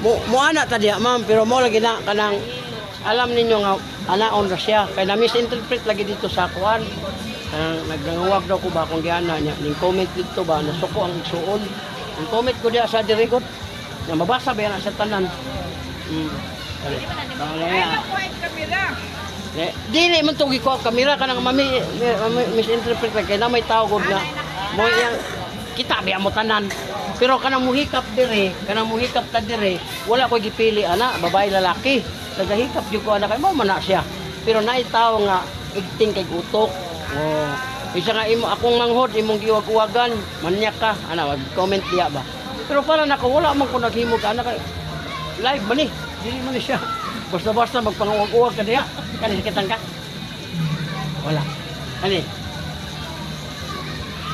mo mo ana ta diha ma'am pero mo lagi na kanang alam ninyo nga anaon ra siya. Kay na misinterpret lagi dito sa kuan. Uh, nagnangawag daw ko ba kung giana niya. Ning comment dito ba nasuko ang igsuon ang comment ko diha sa dirikot na mabasa ba yan sa tanan? Mm. Kali. Kaya, Eh, dili man tugi ko kamera kanang mami mi- mi- misinterpret kay na may gud nga mo yang kita biya mo tanan. Pero kanang muhikap dire kanang muhikap ta dire wala ko gipili ana babae lalaki. Nagahikap jud ko ana kay mo man siya. Pero naay tao nga igting kay utok oh. Isa nga imo akong manghod imong giwag-uwagan manyak ka. Ana wag comment diya ba? Pero para nako wala man ko naghimog ana kay live man ni. Dili man siya. Basta-basta magpanguwag-uwag ka diya. Kani sakitan ka. Wala. Kani.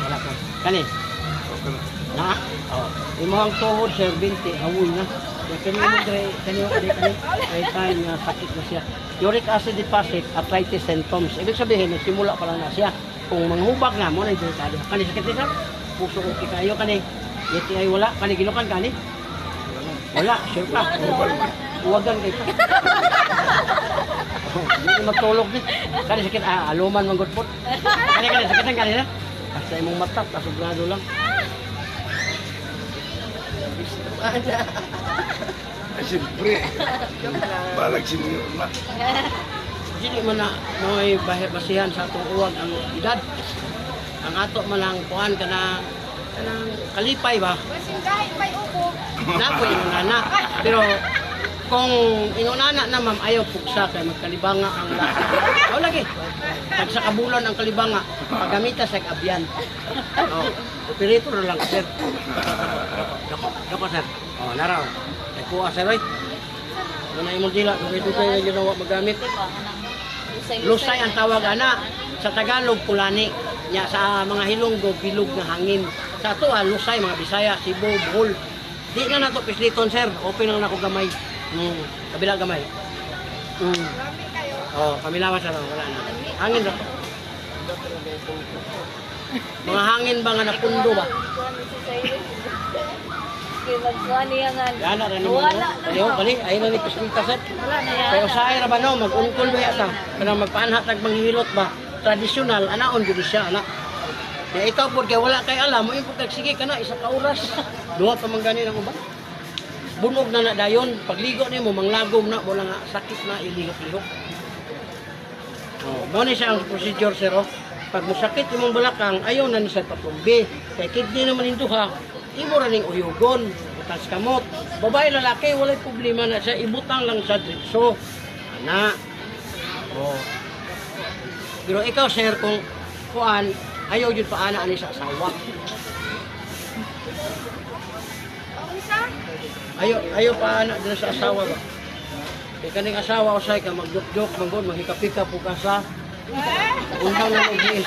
Wala ka. Kani na? Oh imo ang tuhod sir binti hawoy na. Ya kani mo dre kani mo dre kani ay time nga sakit na siya. Uric acid deposit arthritis symptoms. Ibig sabihin nagsimula pa lang na siya. Kung manghubag na mo na yung delikado. Kani sakit ni sir? Puso okay kayo kani. Yeti ay wala. Kani ginukan kani wala sure ka Uwagan kay ka. Hindi matulog ni. Kani sakit ah, aluman man gud pot. Kani kani sakit ang kanina. Basta imong mata kasugrado lang. Ay, siyempre. Balag sinyo na. Dili man na mo'y basihan sa atong uwag ang edad. Ang ato man lang kuan kana kanang kalipay ba? Na ko inunana. Pero kung inunana na ma'am ayaw pugsa kay magkalibanga ang lahat. O lagi. Tag sa kabulan ang kalibanga pagamita sa abyan. Oh, pirito na lang sir. Dako, dako sir. Oh, naraw. Ay kuha sir oy. Wala imong dila, dugay-dugay na ginawa magamit. Lusay ang tawag ana. Sa Tagalog, pulani. Nya sa mga hilonggo, bilog na hangin. Sa ato, ah, lusay, mga Bisaya, Cebu, Bohol. Di na nato pisliton, sir. Open lang na ako gamay. Mm, kabila gamay. Mm. Oh, kami lawas na wala na. Hangin na. Mga hangin ba nga napundo ba? Yana ra naman. Wala no? Ayaw, kali, ayaw na ni Pislita, sir. Wala na yan. Ra ba no, mag-ungkol ba yata? Kanang magpaanhat tag manghihilot ba? Tradisyonal, anaon gud siya, ana. Kaya ikaw po, kaya wala kay alam, mo pag sige ka na, isa ka oras. Duha pa man gani ng uban. Bunog na na dayon, pagligo nimo manglagom na, wala nga sakit na ilihok-lihok. Oh, mo ni siya ang procedure sir oh. Pag musakit imong balakang, ayaw na ni sa patumbi. Kay kidney naman yung duha, imo ra ning uyugon, utas kamot. Babae lalaki walay problema na siya, ibutang lang sa dritso. Ana. Oh. Pero ikaw sir kung kuan ayaw jud pa ana ani sa asawa. Ayaw ayaw pa ana dira sa asawa ba. Kay kaning asawa usay ka magjok-jok manggon mahikapika po ka sa Unang na lagi.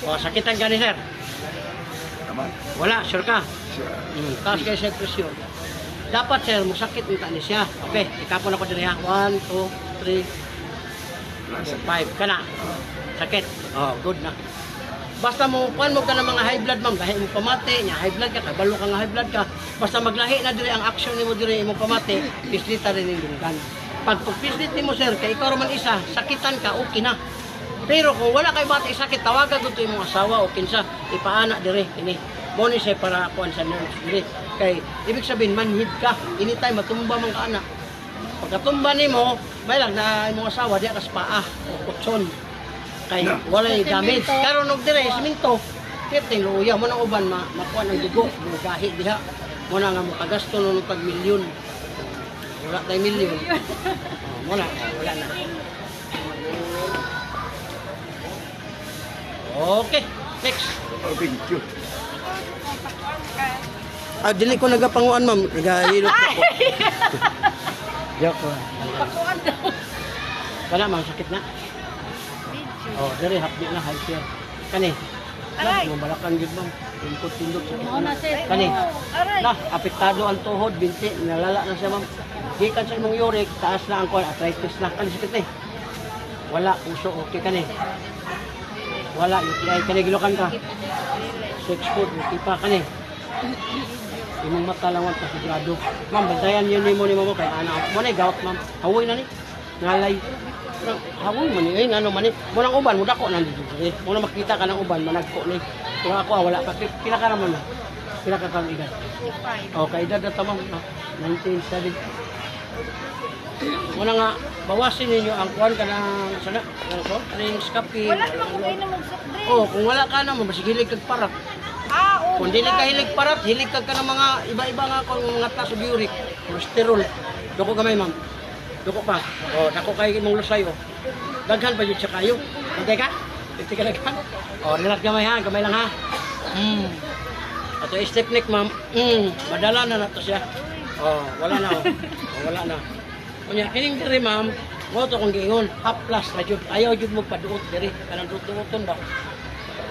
O, sakitan ka ni sir. Naman. Wala, sure ka. Siya. Mm, taas kayo sa presyon. Dapat sir, musakit yung ni siya. Okay, ikapon ako ha. One, two, three, Nasa. five. Kana. Sakit. Oh, good na. Basta mo, kuhan mo ka ng mga high blood, ma'am. Lahi mo pamati, nya high blood ka, kabalo ka nga high blood ka. Basta maglahi na dire ang action nimo dire imong pamati, pislita rin yung lunggan. Pag pagpislit nimo sir, kay ikaw raman isa, sakitan ka, okay na. Pero kung wala kay bata sakit, tawagan to imong asawa o kinsa, ipaana dire ini. Mo ni siya para kuan sa nurse dire. Kay ibig sabihin manhid ka, anytime matumba man ka anak. Pagkatumba nimo, may lang na imong asawa diya kas paa o kutson. Kay walay damage. Karon og dire siminto. Kiting luya mo nang uban ma makuha ng dugo, mga gahi diha. Mo na nga mo kagasto no pag milyon. Wala tay milyon. Oh, mo na, oh, wala na. Okay, next. Oh, thank you. Ah, dili ko nagapanguan, ma'am. Nagahilot ako. Joke ko. Wala, ma'am. Sakit na. Oh, dali, hapdi na. High fear. Kani. Aray. Mo balakan gid ma'am. Tindot tindot sakit Mo na, sis. Kani. Aray. Na, apektado ang tuhod, binti, nalala na siya ma'am. Gikan sa imong uric, taas na ang kuan, arthritis na. Kani sakit eh. Wala, puso, okay ka ni. Wala, UTI ka gilokan ka. Sex food, UTI pa ka ni. Imong mata lang wala sigurado. Ma'am, bantayan yun ni mo ni mo kay anak. Mo na gawat ma'am. Hawoy na ni. Ngalay. Hawoy man ni. Eh, ano man ni. Mo nang uban, mo dako nandito. Eh, mo na makita ka ng uban, managko ni. Kung ako ah, wala pa. Pila ka naman na. Pila ka kang edad. 55. O, kay edad na tamang ah, 1970. Muna nga, bawasin ninyo ang kuhan ka ng sana, ano ko, ring skapi. Wala namang kung na drink. Oh, kung wala ka naman, hilig kag parat. Ah, oo. Kung dili ka hilig parat, hilig kag ka ng mga iba-iba nga kung mga taso uric, cholesterol. Doko gamay, ma'am. Doko pa. Oh, dako kay imong lusay oh. Daghan pa yun siya kayo. Hintay ka? Hintay ka daghan. Oh, nilat gamay ha, gamay lang ha. Hmm. Ato step neck, ma'am. Hmm, madala na nato siya. Oh, wala na oh. oh wala na. Kunya, kining diri, ma'am. Mo to kung giingon, half plus na jud. Ayaw jud mo paduot diri. Kanang duot-duoton daw.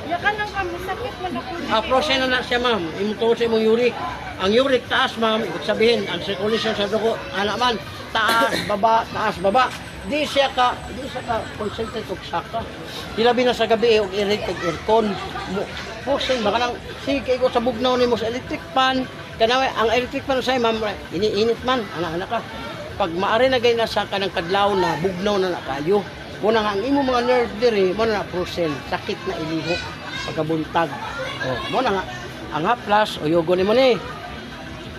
Ya ka nang kami sakit man ako. Ah, process na na siya, ma'am. Imong tuod sa imong uric. Ang uric taas, ma'am. Ibig sabihin, ang circulation sa dugo, ana man, taas, baba, taas, baba. Di siya ka, di siya ka concentrate og saka. Hilabi na sa gabi og irig kag aircon. Mo posing baka nang sige ko sa bugnaw nimo sa electric fan. Kanawa ang electric fan sa ma'am, iniinit man, ana-ana ka. Pag maari na gay nasa ka ng kadlaw na bugnaw na na kayo. Muna nga ang imo mga nerve diri, mo na prosen, sakit na ilihok pagkabuntag. Oh, mo na nga ang haplas uyugo nimo ni.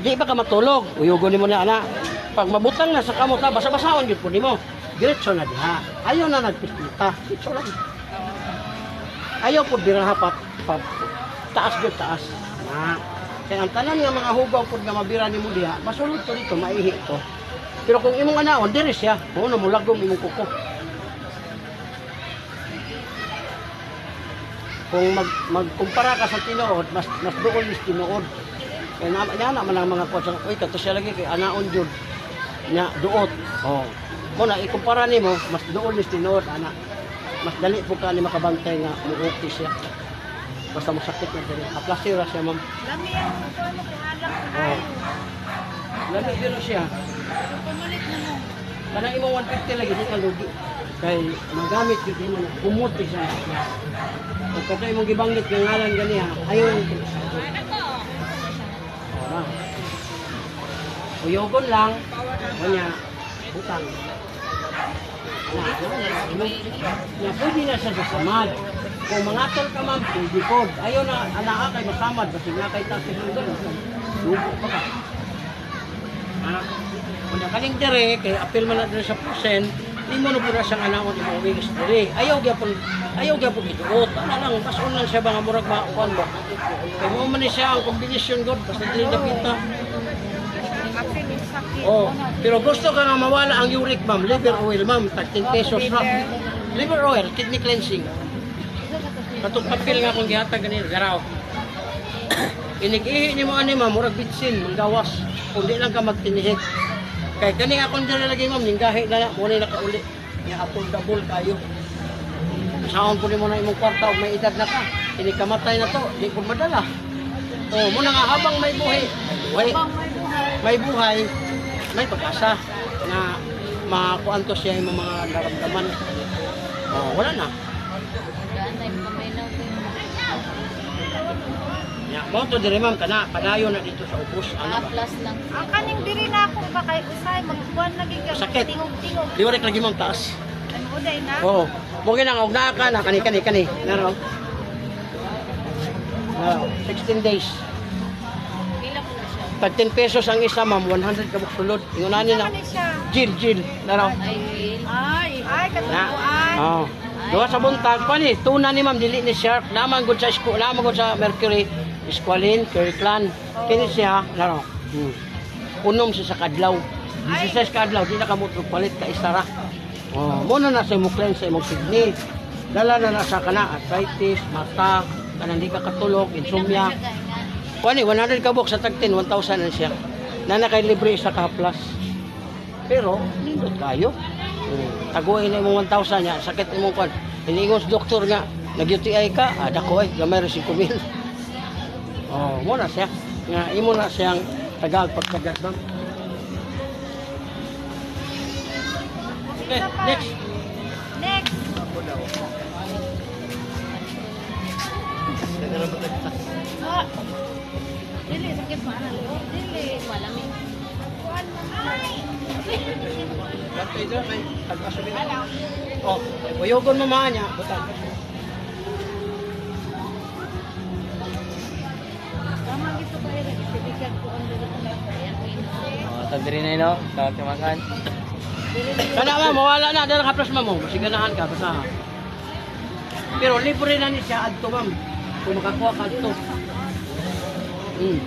Di ba ka matulog? Uyugo nimo na ana. Pag mabutang na sa kamot na basa-basaon gyud po nimo. Diretso na diha. Ayaw na nagpispita. Diretso lang. Ayaw po dira hapat pag taas gyud taas. Na. Kaya ang tanan nga mga hugaw pud nga mabira nimo diha, masulod to dito maihi to. Pero kung imong anaon diri siya, mo na mulagom imong kuko. Kung mag magkumpara ka sa tinuod, mas mas doon is tinuod. Kaya na, na naman ang mga kwatsa, uy, kato siya lagi kay anaon jud nya duot. Oh. Mo na ikumpara nimo, mas doon is tinuod ana. Mas dali po ka ni makabantay nga muukti siya. Basta masakit na diri. Aplasira siya, ma'am. Lami ang ito ano alam ko Oh. Lami pero siya. Pumalit na mo. Kanang imong 150 lagi di ka lugi. Kay magamit gyud mo na kumot siya. Kung kato imong gibanggit nga ngalan ganiya, ayaw ni Ora. Uyogon lang. Kanya, utang. Na, na, na, pwede na siya sa samad. Kung mangatol ka man, pwede po. Ayaw na, anaka kay masamad. Kasi nga kay tasig ng gano'n. Lugo pa ka. Ah, kung kaling dire, kay apil man na sa percent, di mo na po na siyang anaon di mo uwigis dire. Ayaw gyapon, ayaw gyapon ituot. Ano lang, pasun lang siya nga murag makuan ba. Kay mo man siya ang kombinasyon god, basta dili sakit. Oh, pero gusto ka nga mawala ang uric ma'am, liver oil ma'am, 13 pesos ra. Liver oil, kidney cleansing. Katong papel nga kung gihatag ganito, garaw. Inig-ihi ni mo ani ma'am, murag bitsin, manggawas. Kung di lang ka magtinihit. Kay kani akong diri lagi ma'am, ninggahi na na, muna nakauli. Nga apol double kayo. Saon po ni mo na imong kwarta ug may edad na ka. Ini kamatay na to, di ko madala. Oh, muna nga habang may buhay. Wait, may buhay. may pag-asa na makakuan to siya yung mga naramdaman. Oh, wala na. Ya, mo to dire ma'am kana padayo na dito sa ubos. Ano? plus lang. Ang kaning diri na ako ba kay usay magkuan lagi ka. Sakit. Tingog-tingog. Liwalik lagi ma'am taas. Ano uday na? Oo. Mo gina og naa ka na kani kani kani. Naro. Naro. 16 days. Pila po na siya. Pag 10 pesos ang isa ma'am, 100 ka sulod. Ingunanin na. Ano siya? Jil, jil. Naro. Ay. Ay, ay Na. katubuan. Oh. Duha sa buntag pa ni, tuna ni ma'am dili ni sharp. Naman gud sa school, naman gud sa Mercury, Esqualin, Kirkland. Kini siya, laro. Hmm. Unom siya sa kadlaw. 16 kadlaw, di na ka mo palit ka isara. Oh, mo na na sa imong cleanse sa imong kidney. Dala na na sa kana arthritis, mata, kanang di ka katulog, insomnia. Kuani 100 ka box sa tag 10, 1,000 na siya. Nana kay libre sa ka plus. Pero nindot kayo. Hmm. Taguin na imong 1,000 niya, sakit imong kwan. Iningos doktor nga, nag-UTI ka, ah, dako ay, gamay rin 5,000. Oh, mo na siya. Nga, imo na siyang tagag pagkagat ba? Okay, next. Next. Ah, Dili, sakit pa na. Dili. Dyan, may pag-asulin. Oh, buyogon mo mga niya. Butan. Oh, tagdiri na yun, no? Tawag ka makan. Kana ma, mawala na. Dala ka plasma mo. Masiganahan ka. Basta. Pero libre na ni siya adto, ma'am. Kung makakuha ka adto. Hmm.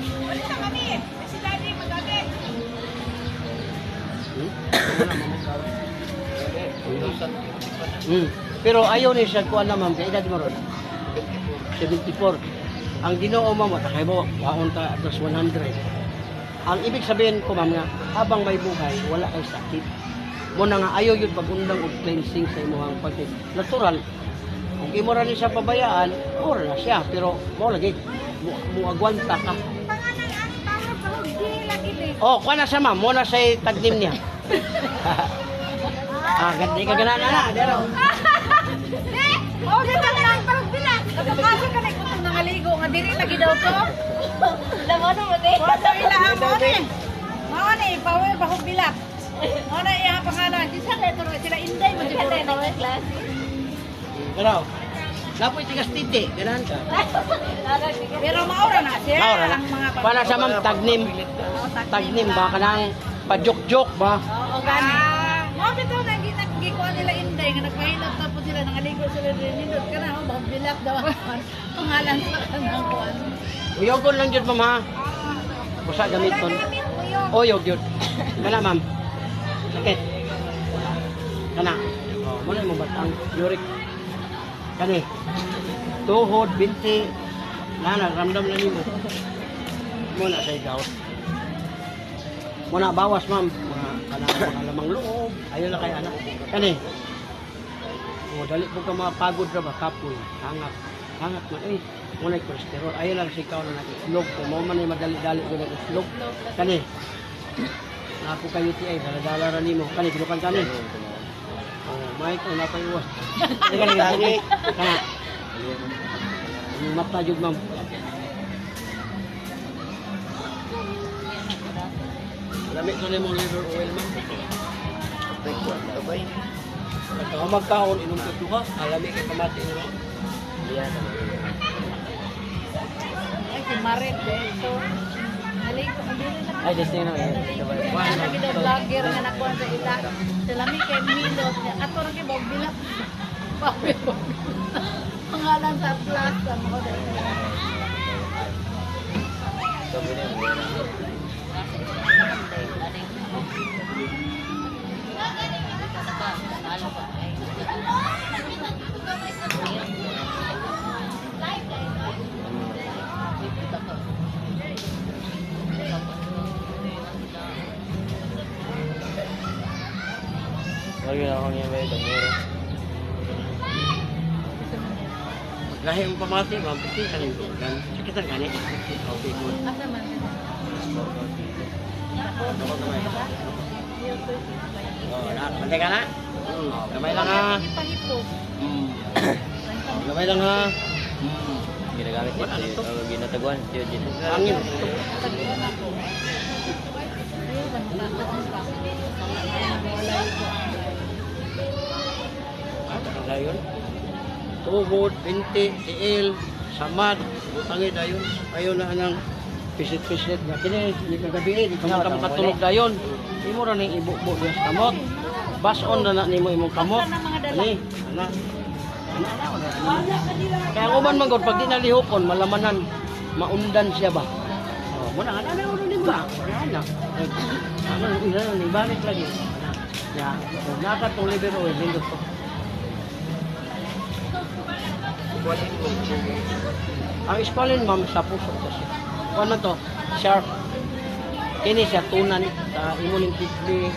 Hmm. Pero ayaw ni siya kuha na ma'am, kaya edad mo ron. 74. Ang ginoo mo mo, takay mo, waon ta plus 100. Ang ibig sabihin ko ma'am nga, habang may buhay, wala kay sakit. Mo na nga ayaw yun pagundang og cleansing sa imong pagkit. Natural. Kung imo ra ni siya pabayaan, ora na siya, pero mo lagi mo, mo agwanta ka. Sa. Oh, kuha na siya ma'am, mo na say tagnim niya. ah, ganda ka gana na na, dero. Eh, oh, dito na lang parang bilang. Kapag ka na kung nangaligo nga diri lagi daw to. Laman mo, te. Wala ila ang mo ni. Mao ni power bahog bilat. Mao na iya pangalan. Isa ka ito sila inday mo siguro. na mga klase. Dero. Napoy tigas titi, ganahan ka. Pero maura na siya. Maura na. Para sa ma'am tagnim. Tagnim ba kanang pajok-jok ba? Oo, gani. Mo bitaw na nga nagpahilot tapos sila nangaligo sila din nindot kana oh bahog bilat daw. Pangalan sa kanang kuan. Uyogon lang jud ma'am. Busa gamiton. Uyog jud. Kana ma'am. Sakit. Kana. Oh, mo na mo batang uric. Kani. Tuhod, binti. Nana, ramdam na nimo. Mo na say gout. Mo na bawas ma'am. Mga kana mga lamang loob. Ayo na kay anak. Kani. Oh, dali po ka mapagod ra ba kapoy. Hangat. Hangat man eh. Muna yung cholesterol. Ayun lang si ikaw na nag-islog. Kung mo man ay madali-dali ko nag-islog. Kani. Napo kayo ti ay daladala ra nimo. Kani gilukan kani. Oh, Mike, ay napaiwas. Kani kani kani. Kana. Ang mata jud ma'am. Lamig ko nimo liver oil ma'am. Pagka magkaon inom ka duha, alami kay kamati nimo. Ay si Maret dito. Naligo ang dili na. Ay, just yun, no? Yun. Lagi daw vlogger nga nakuha sa ila. Sila mi kay niya. Ato rin kay bahog bilat. Pangalan sa plaza mo dahil. Ano ba? Ay, Lagi na ako niya ba ito? Meron. Lahi ang pamati, ma'am, pati kani kan. Sakitan kani. Okay, good. Asa man. Oh, na, pantay ka na. Hmm, gamay lang ha. Hmm. Oh, gamay lang ha. Ginagamit niya. Wala na to. Oh, ginataguan. Angin. Ito. Ano yun? Tubod, binti, tiil, samad, butangi dayon. Ayaw na anang pisit-pisit kini, hindi ka gabi, hindi ka maka makatulog dayon. Hindi mo rin yung ibubo niya sa kamot. Bason na na nimo imong kamot. Ani, ana. Ana, ana, ana. Kaya kung man magod, pag di nalihopon, malamanan, maundan siya ba? Oh, mo na, ano na din ba? Ana. Ano, ina na, ibalik lagi. Ana. Ya, kung nakatong liver oil, lindot ko. Ang spalin ma'am sa puso kasi. Ano to? Sharp. Kini siya tunan sa imo ning kidney.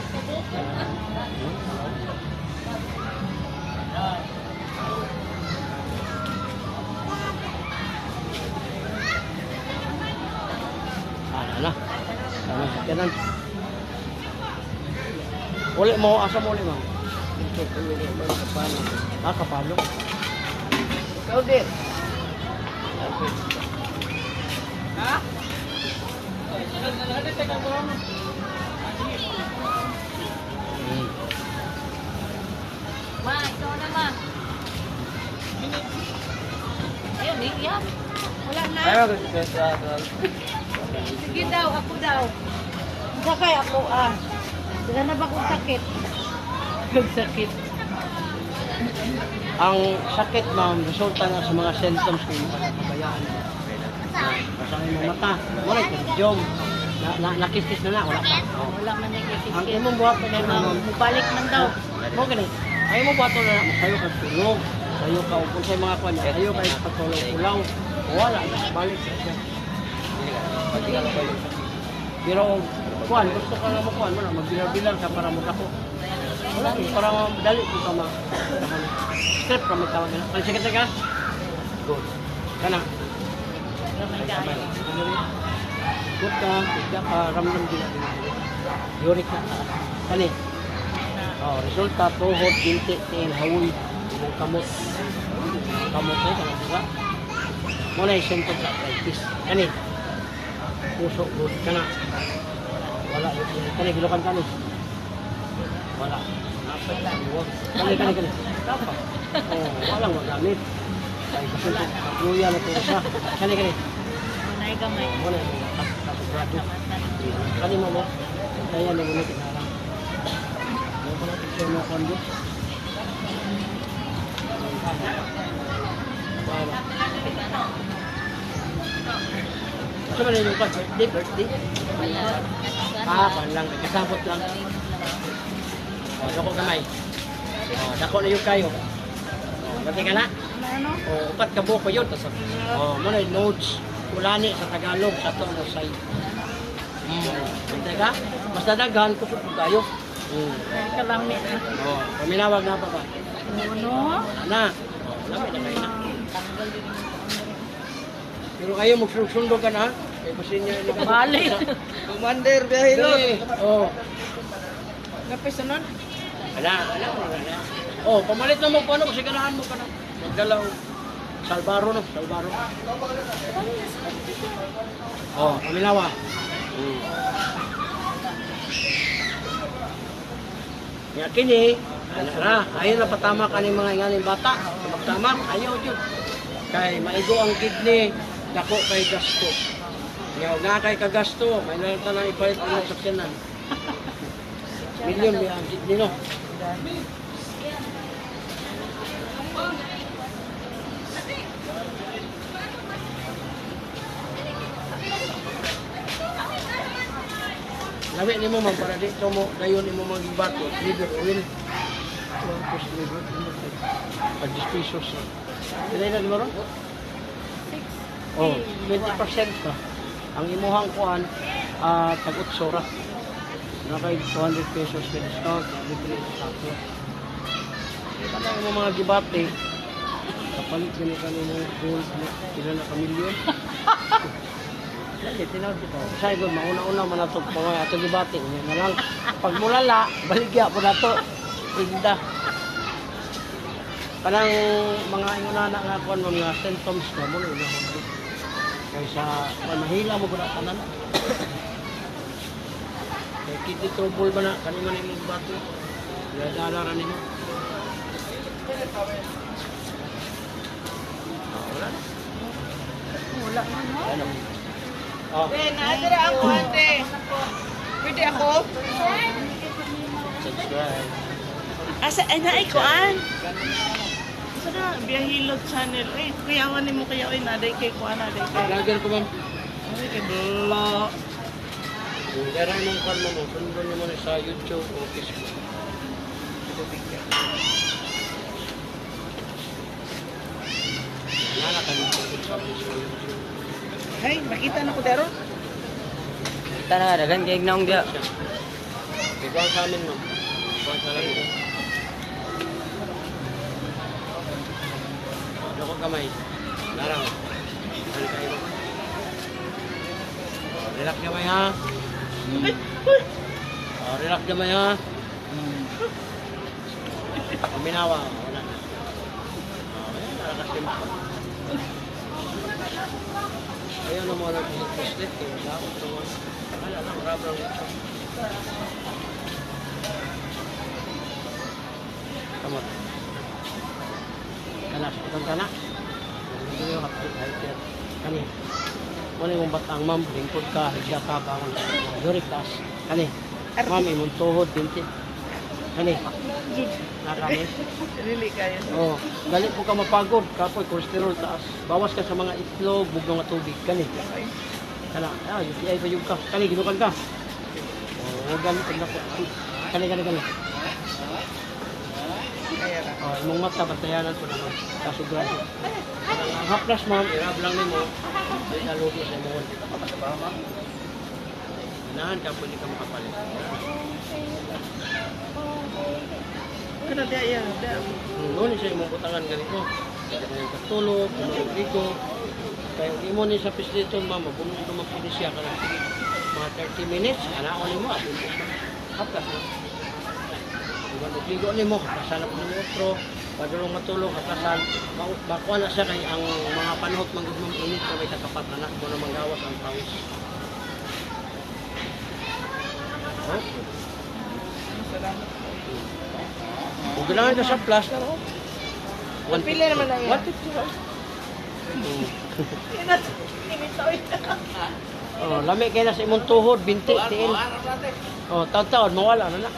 Ah, na. Ano sa kanan? Uli mo, asa mo uli ma'am? Ah, kapalo. Ikaw din. Hmm. Ma, ikaw na ma. Ayun, yan. Wala na. Sige daw, ako daw. Sakay ako ah. Wala na ba kong sakit? Kung sakit. Ang sakit ma'am, resulta na sa mga symptoms ng mga kabayaan mo. Masakit mo mata, wala ka, jom. Na, na, nakistis na na, wala ka. Oh. Wala man yung Ang ikikit. imong buhat pa na ma'am, Mubalik man daw. mo gani. Ay mo buhat na sayo ka tulog. Sayo ka upon sa mga kwan, sayo ka patulog ulaw. Wala, balik na siya. Pero kwan, gusto ka na mo kwan, mo na magbilang-bilang ka para mo dako. Wala, eh, para madali ko ka ma. Strip ka may tawag na. Ang sige ka? Good. Kana. Good ka, good ka, ramdam din natin. Uric na. Kani. Oh, resulta tuhod, binti, tiin, hawoy, ibang kamot. Kamot eh, kana diba? Muna yung symptoms sa arthritis. Kani. Puso, good ka na. Wala, kani, gilukan kani. Wala. Napay lang. Huwag. Kani, kani, kani. Oh, walang magamit. Kaya kasi luya na ito siya. Kani, kani. Manay gamay. Muna yung kapagado. Kani mo mo. Kaya na muna kinarang. Ano ko natin siya mga kondo? Wala. Sa man yung pa? Birthday, birthday? Ah, pan lang. Kasabot lang. Oh, dako kamay. Oh, dako na yung kayo. Oh, Pati ka na? Ano? Oh, upat ka buko yun. Oh, muna yung notes. Kulani sa Tagalog, sa to no say. Hmm. Bantay ka? Basta daghan, kusog po tayo. Hmm. Ay, kalami na. Oh, paminawag na pa ba? Ano? Na. Oh, lamit na kayo na. Pero kayo magsundo ka na. Kaya kasi niya Balik. Commander, biyahe Oh. Napisunod? Ala, ala, ala. Oh, pamalit na mo pa ano, kasi ganahan mo pa na. Magdalaw. Salbaro no, Salbaro. Oh, paminawa. Hmm. Nga kini, ana ra, ayon na patama ka ni mga inganing bata. Magtama, ayaw jud. Kay maigo ang kidney, dako kay gasto. Nga nga kay kagasto, may nalata na ipalit ang sakyanan. Milyon may ang kidney no. Labi ni mo man para dito mo dayon ni mo magibato liver oil. Tapos liver oil. Pag pesos. Dili na ron? Oh, 20% ka. Ang imuhang kuan ah tag utsura. Na kay 200 pesos ka discount, libre sa sako. Kana mo mga gibate. Kapalit gani kanino gold pila na ka Lagi, tinawag ko. Sa ko, mauna-una man ito pa mga ato gibati. Na lang. Pag mulala, baligya po na to. Inda. Kanang mga ingunana nga kuan mga symptoms na mo na ko. Kaysa kuan mahila mo ko na tanan. Kaya kiti trouble ba na kanina ni mong bato. Kaya dala ra nimo. Ah, Wala na. Wala no? Wala na. Oh, Eh, naadira ako, ate. Pwede ako? subscribe. Asa, ay na, ikuan. Asa na, Biyahilot channel. Eh, kuyawan ni mo kaya, ay, naday kay kuan, naday kay. Vlogger ko ma'am. Ay, kay Blo. Kung gara ng kan mo, sundan nyo muna sa YouTube o Facebook. Wala ka nang tungkol sa Facebook. Ay, makita na ko dero. Kita na, dagan kay Ignaong dia. Ikaw sa amin, ma'am. Ikaw sa amin. Ano ko kamay? Kayo? Relax kamay ha. Oh, relax kamay ha. Paminawa. Wala na. Oh, din ako. Mo na yung bracelet ko. Wala ako ito. Wala lang, rubber ito. Kamot. Kana, itong kana. Hindi yung hapit, hiker. Kani. Muna yung batang ma'am, lingkod ka, higda ka, bangon. Durik taas. Kani. Ma'am, imong tuhod, Kani. Nakani. Dili kayo. Oh, dali po ka mapagod, kapoy cholesterol taas. Bawas ka sa mga itlog, bugno nga tubig kani. Kana, ah, UTI pa yung ka. Kani ginukan ka. Oh, wag gani pag nako. Kani kani kani. Oh, imong mata batayanan po naman. Kasugran. Ang haplas ma'am, irab lang nimo. Di na lugi sa mo. Inahan ka pwede ka makapalit. Kana dia ya, dia. Noon siya imong butangan ganito. Kaya yung katulog, yung ligo. Kaya di mo ni sa pisliton, ma'am, mabunong naman po ni siya. Kaya sige, mga 30 minutes, anaon ni mo, haplas na. Diba, nagligo ni mo, kaplasan na po ni otro. Padulong matulog, kaplasan. Ba- Bakuha na siya kay ang mga panahot mang gudmang init na may katapat na ko na manggawas ang pawis. Salamat. Kung kailangan ka sa plus, One Pila naman na yan. One fifty lang. Mm. Initoy. Oh, lami kay na sa imong tuhod, binti, tiil. Oh, taon-taon mawala na na.